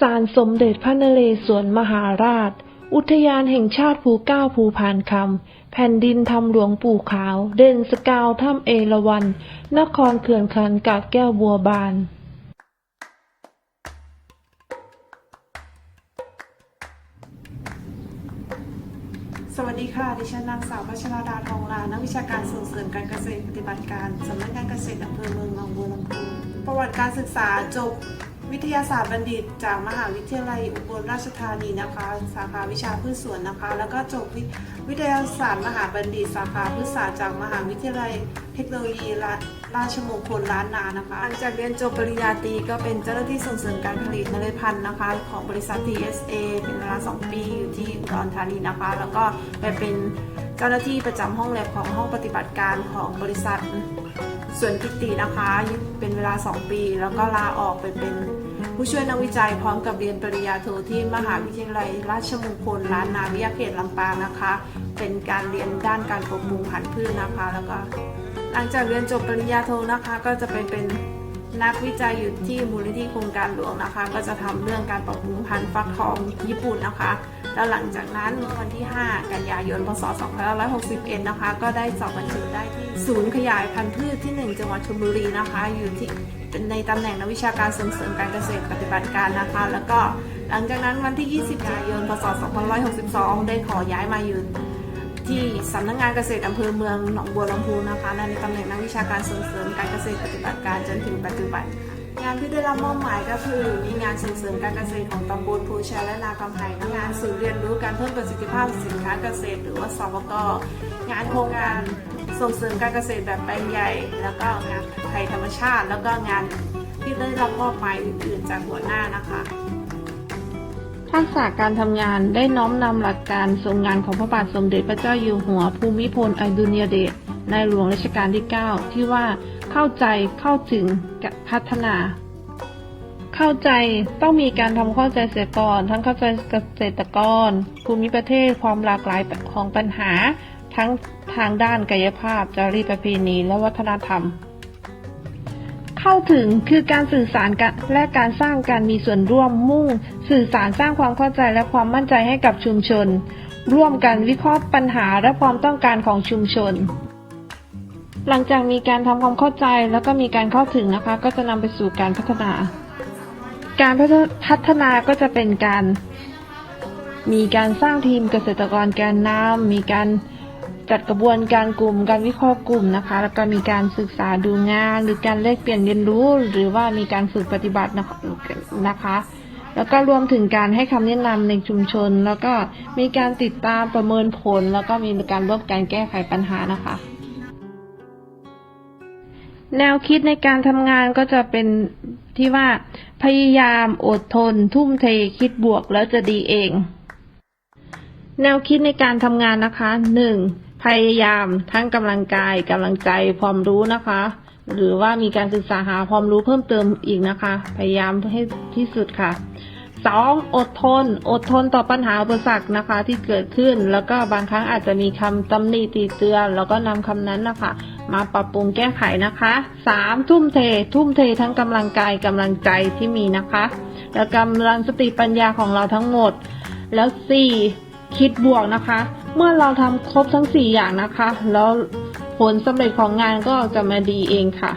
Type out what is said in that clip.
ศาลสมเด็จพระนเรศวรมหาราช อุทยานแห่งชาติภูเก้าภูพานคำ แผ่นดินทำหลวงปู่ขาว เด่นสกาวถ้ำเอราวัน นครเขื่อนขันกาดแก้วบัวบานสวัสดีค่ะ ดิฉันนางสาวพัชราดาทองลา นักวิชาการส่งเสริมการเกษตรปฏิบัติการ สำนักงานเกษตรอำเภอเมืองหนองบัวลำพู ประวัติการศึกษาจบ วิทยาศาสตร์บัณฑิตจากมหาวิทยาลัยอุบลราชธานีนะคะ สาขาวิชาพืชสวนนะคะ แล้วก็จบวิวิทยาศาสตร์มหาบัณฑิต สาขาพืชศาสตร์จากมหาวิทยาลัยเทคโนโลยีราราชมงคลล้านนานะคะหลังจากเรียนจบปริญญาตรีก็เป็นเจ้าหน้าที่ส่งเสริมการผลิตเมล็ดพันธุ์นะคะ ของบริษัท TSA เป็นเวลา 2 ปีอยู่ที่อุดรธานีนะคะ แล้วก็ไปเป็น เจ้าหน้าที่ประจำห้องแลบของห้องปฏิบัติการของบริษัท ส่วนกิตินะคะเป็นเวลา 2 ปี แล้วก็ลาออกไปเป็นผู้ช่วยนักวิจัยพร้อมกับเรียนปริญญาโทที่มหาวิทยาลัยราชมงคลล้านนาวิทยาเขตลำปางนะคะ เป็นการเรียนด้านการปลูกปรุงพันธุ์พืชนะคะ แล้วก็หลังจากเรียนจบปริญญาโทนะคะ ก็จะไปเป็น นักวิจัยอยู่ที่มูลนิธิโครงการหลวงนะคะ ก็จะทำเรื่องการปรับปรุงพันธุ์ฟักทองญี่ปุ่นนะคะ แล้วหลังจากนั้นเมื่อวันที่ 5 กันยายน พศ 2561 นะคะ ก็ได้สอบบรรจุได้ที่ศูนย์ขยายพันธุ์พืชที่ 1 จังหวัดชลบุรีนะคะ อยู่ที่เป็นในตำแหน่งนักวิชาการส่งเสริมการเกษตรปฏิบัติการนะคะ แล้วก็หลังจากนั้นวันที่ 20 กันยายน พศ 2562 ได้ขอย้ายมาอยู่ ที่สำนักงานเกษตรอำเภอเมืองหนองบัวลำพูนะคะในตำแหน่งนักวิชาการส่งเสริมการเกษตรปฏิบัติการจนถึงปัจจุบันค่ะงานที่ได้รับมอบหมายก็คือมีงานส่งเสริมการเกษตรของตำบลภูชัยและนากำไพงานศูนย์เรียนรู้การเพิ่มประสิทธิภาพสินค้าเกษตร หรือว่าสปกงานโครงการส่งเสริมการเกษตรแบบแปลงใหญ่ แล้วก็งานไทยธรรมชาติ แล้วก็งานที่ได้รับมอบหมายอื่นๆจากหัวหน้านะคะ ทักษะการทำงานได้น้อมนำหลักการทรงงานของพระบาทสมเด็จพระเจ้าอยู่หัวภูมิพลอดุลยเดชในหลวงรัชกาลที่ 9 ที่ว่าเข้าใจเข้าถึงพัฒนา เข้าใจต้องมีการทำเข้าใจเสียก่อนทั้งเข้าใจเกษตรกร ภูมิประเทศความหลากหลายของปัญหา ทั้งทางด้านกายภาพจารีตประเพณีและวัฒนธรรม เข้าถึงคือการสื่อสารกันและการสร้างการมีส่วนร่วมมุ่ง สื่อสารสร้างความเข้าใจและความมั่นใจให้กับชุมชน ร่วมกันวิเคราะห์ปัญหาและความต้องการของชุมชน หลังจากมีการทำความเข้าใจแล้วก็มีการเข้าถึงนะคะ ก็จะนำไปสู่การพัฒนา การพัฒนาก็จะเป็นการ มีการสร้างทีมเกษตรกรแกนนำมีการ จัดกระบวนการกลุ่ม การวิเคราะห์กลุ่มนะคะ แล้วก็มีการศึกษาดูงาน หรือการแลกเปลี่ยนเรียนรู้ หรือว่ามีการฝึกปฏิบัตินะคะ แล้วก็รวมถึงการให้คำแนะนำในชุมชน แล้วก็มีการติดตามประเมินผล แล้วก็มีการร่วมการแก้ไขปัญหานะคะ แนวคิดในการทำงานก็จะเป็นที่ว่าพยายามอดทน ทุ่มเทคิดบวกแล้วจะดีเอง แนวคิดในการทำงานนะคะหนึ่ง พยายามทั้งกำลังกายกำลังใจความรู้นะคะ หรือว่ามีการศึกษาหาความรู้เพิ่มเติมอีกนะคะ พยายามให้ที่สุดค่ะสองอดทน อดทนต่อปัญหาอุปสรรคนะคะ ที่เกิดขึ้น แล้วก็บางครั้งอาจจะมีคำตำหนิติเตือน แล้วก็นำคำนั้นนะคะ มาปรับปรุงแก้ไขนะคะสามทุ่มเท ทุ่มเททั้งกำลังกายกำลังใจที่มีนะคะ แล้วกำลังสติปัญญาของเราทั้งหมด แล้วสี่ คิดบวกนะคะ เมื่อเราทำครบทั้งสี่อย่างนะคะ แล้วผลสำเร็จของงานก็จะมาดีเองค่ะ